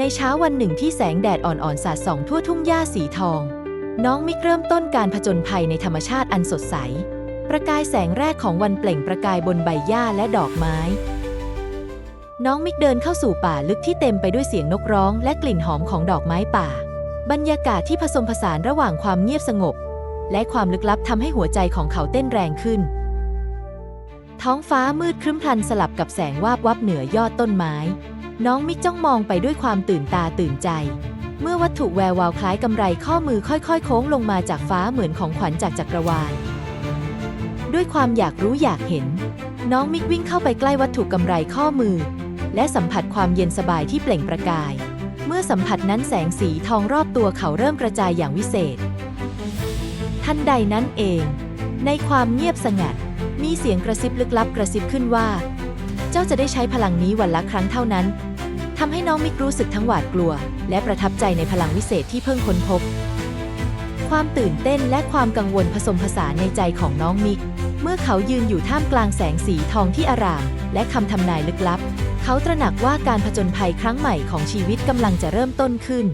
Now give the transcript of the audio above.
ในเช้าวันหนึ่งที่แสงแดดอ่อนๆ สาดส่องทั่วทุ่งหญ้าสีทอง น้องมิกเริ่มต้นการผจญภัยในธรรมชาติอันสดใส ประกายแสงแรกของวันเปล่งประกายบนใบหญ้าและดอกไม้ น้องมิกเดินเข้าสู่ป่าลึกที่เต็มไปด้วยเสียงนกร้อง และกลิ่นหอมของดอกไม้ป่า บรรยากาศที่ผสมผสานระหว่างความเงียบสงบ และความลึกลับทำให้หัวใจของเขาเต้นแรงขึ้น ท้องฟ้ามืดครึ้มพลันสลับกับแสงวาบวับเหนือยอดต้นไม้ น้องมิกจ้องมองไปด้วยความตื่นตาตื่นใจ เมื่อวัตถุแวววาวคล้ายกำไรข้อมือค่อยๆ โค้งลงมาจากฟ้าเหมือนของขวัญจากจักรวาล ด้วยความอยากรู้อยากเห็น น้องมิกวิ่งเข้าไปใกล้วัตถุกำไรข้อมือ และสัมผัสความเย็นสบายที่เปล่งประกาย เมื่อสัมผัสนั้นแสงสีทองรอบตัวเขาเริ่มกระจายอย่างวิเศษ ทันใดนั้นเอง ในความเงียบสงัด มีเสียงกระซิบลึกลับกระซิบขึ้นว่า เจ้าจะได้ใช้พลังนี้วันละครั้งเท่านั้นทำให้น้องมิกรู้สึกทั้งหวาดกลัว และประทับใจในพลังวิเศษที่เพิ่งค้นพบ ความตื่นเต้นและความกังวลผสมผสานในใจของน้องมิก เมื่อเขายืนอยู่ท่ามกลางแสงสีทองที่อาราม และคำทำนายลึกลับ เขาตระหนักว่าการผจญภัยครั้งใหม่ของชีวิตกำลังจะเริ่มต้นขึ้น